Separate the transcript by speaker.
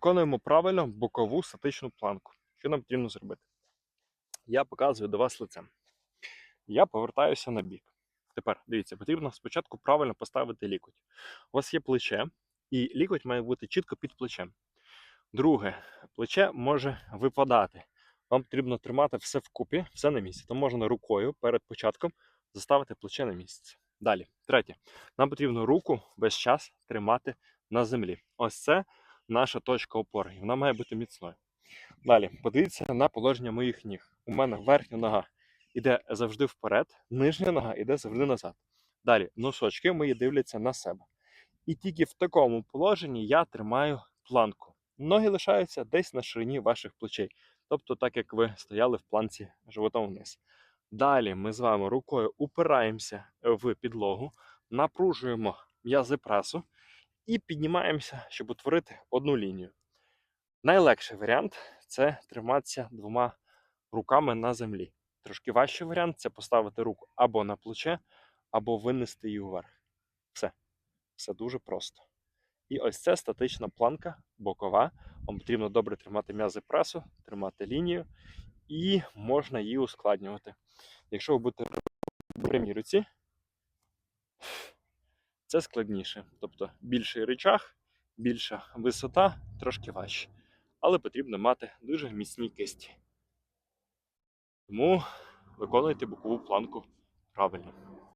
Speaker 1: Виконуємо правильно бокову статичну планку. Що нам потрібно зробити? Я показую до вас лицем. Я повертаюся на бік. Тепер дивіться, потрібно спочатку правильно поставити лікоть. У вас є плече, і лікоть має бути чітко під плечем. Друге, плече може випадати. Вам потрібно тримати все вкупі, все на місці. То можна рукою перед початком заставити плече на місце. Далі, третє, нам потрібно руку весь час тримати на землі. Ось це наша точка опори, вона має бути міцною. Далі, подивіться на положення моїх ніг. У мене верхня нога йде завжди вперед, нижня нога йде завжди назад. Далі, носочки мої дивляться на себе. І тільки в такому положенні я тримаю планку. Ноги лишаються десь на ширині ваших плечей, тобто так як ви стояли в планці животом вниз. Далі ми з вами рукою упираємося в підлогу, напружуємо м'язи пресу і піднімаємося, щоб утворити одну лінію. Найлегший варіант це триматися двома руками на землі. Трошки важчий варіант це поставити руку або на плече, або винести її вверх. Все. Все дуже просто. І ось це статична планка бокова. Вам потрібно добре тримати м'язи пресу, тримати лінію, і можна її ускладнювати. Якщо ви будете в прямій руці, це складніше. Тобто більший речах, більша висота, трошки важче. Але потрібно мати дуже міцні кисті. Тому виконуйте бокову планку правильно.